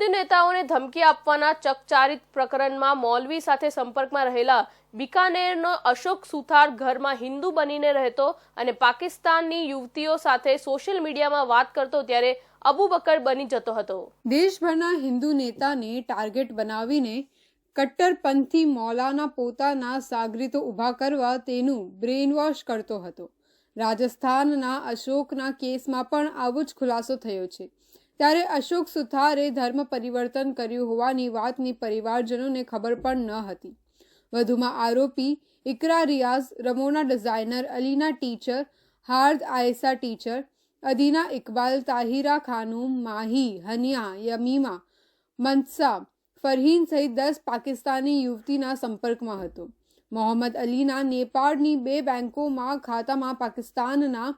હિન્દુ નેતાઓને ધમકી આપવાના ચકચારિત પ્રકરણમાં મૌલવી સાથે સંપર્કમાં રહેલા બિકાનેરનો અશોક સુથાર ઘરમાં હિન્દુ બનીને રહેતો અને પાકિસ્તાનની યુવતીઓ સાથે સોશિયલ મીડિયામાં વાત કરતો ત્યારે અબુ બકર બની જતો હતો. દેશભરના હિન્દુ નેતાને ટાર્ગેટ બનાવીને કટ્ટરપંથી મૌલાના પોતાના સાગરીતો ઊભા કરવા તેનું બ્રેનવોશ કરતો હતો. રાજસ્થાનના અશોકના કેસમાં પણ આવો જ ખુલાસો થયો છે. ત્યારે અશોક સુથારે ધર્મ પરિવર્તન કર્યું હોવાની વાતની પરિવારજનોને ખબર પણ ન હતી. વધુમાં આરોપી ઇકરા રિયાઝ, રમોના ડિઝાઇનર, અલીના ટીચર, હાર્દ આયસા ટીચર, અદીના ઇકબાલ, તાહિરા ખાનુમ માહી, હનિયા, યમીમા, મનસા, ફરહીન સહિત દસ પાકિસ્તાની યુવતીના સંપર્કમાં હતો. મોહમ્મદ અલીના નેપાળની બે બેંકોમાં ખાતામાં પાકિસ્તાનના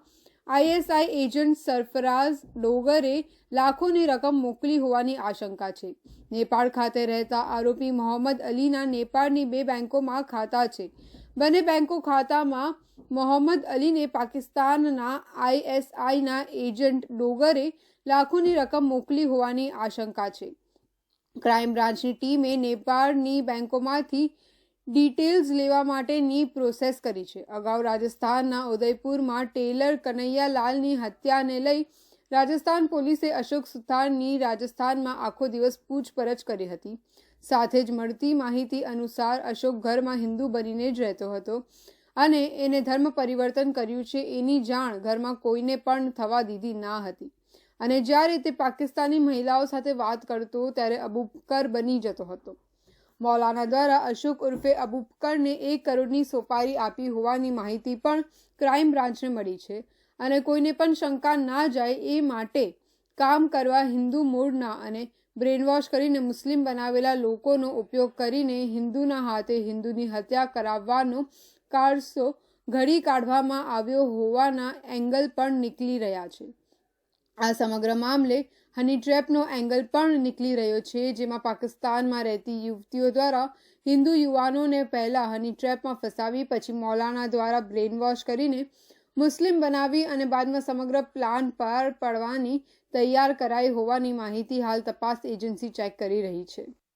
આઈએસઆઈ એજન્ટ સરફરાઝ ડોગરે લાખોની રકમ મોકલી હોવાની આશંકા છે. નેપાળ ખાતે રહેતા આરોપી મોહમ્મદ અલીના નેપાળની બે બેંકોમાં ખાતા છે. બંને બેંકો ખાતામાં મોહમ્મદ અલીને પાકિસ્તાનના આઈએસઆઈના એજન્ટ ડોગરે લાખોની રકમ મોકલી હોવાની આશંકા છે. ક્રાઇમ બ્રાન્ચની ટીમે નેપાળની બેંકોમાંથી ડિટેલ્સ લેવા માટેની પ્રોસેસ કરી છે. અગાઉ રાજસ્થાનના ઉદયપુરમાં ટેલર કનૈયાલાલની હત્યાને લઈ રાજસ્થાન પોલીસે અશોક સુથારની રાજસ્થાનમાં આખો દિવસ પૂછપરછ કરી હતી. સાથે જ મળતી માહિતી અનુસાર અશોક ઘરમાં હિન્દુ બનીને જ રહેતો હતો અને એને ધર્મ પરિવર્તન કર્યું છે એની જાણ ઘરમાં કોઈને પણ થવા દીધી ના હતી. અને જ્યારે તે પાકિસ્તાની મહિલાઓ સાથે વાત કરતો ત્યારે અબુબકર બની જતો હતો. મૌલાના દ્વારા અશોક ઉર્ફે અબુબકરને એક કરોડની સોપારી આપી હોવાની માહિતી પણ ક્રાઇમ બ્રાન્ચને મળી છે. અને કોઈને પણ શંકા ના જાય એ માટે કામ કરવા હિન્દુ મૂળના અને બ્રેનવોશ કરીને મુસ્લિમ બનાવેલા લોકોનો ઉપયોગ કરીને હિન્દુના હાથે હિન્દુની હત્યા કરાવવાનો કારસો ઘડી કાઢવામાં આવ્યો હોવાના એંગલ પણ નીકળી રહ્યા છે. આ સમગ્ર મામલે હની ટ્રેપનો એંગલ પણ નીકળી રહ્યો છે, જેમાં પાકિસ્તાનમાં રહેતી યુવતીઓ દ્વારા હિન્દુ યુવાનોને પહેલા હની ટ્રેપમાં ફસાવી, પછી મૌલાના દ્વારા બ્રેનવોશ કરીને મુસ્લિમ બનાવી અને બાદમાં સમગ્ર પ્લાન પાર પાડવાની તૈયાર કરાઈ હોવાની માહિતી હાલ તપાસ એજન્સી ચેક કરી રહી છે.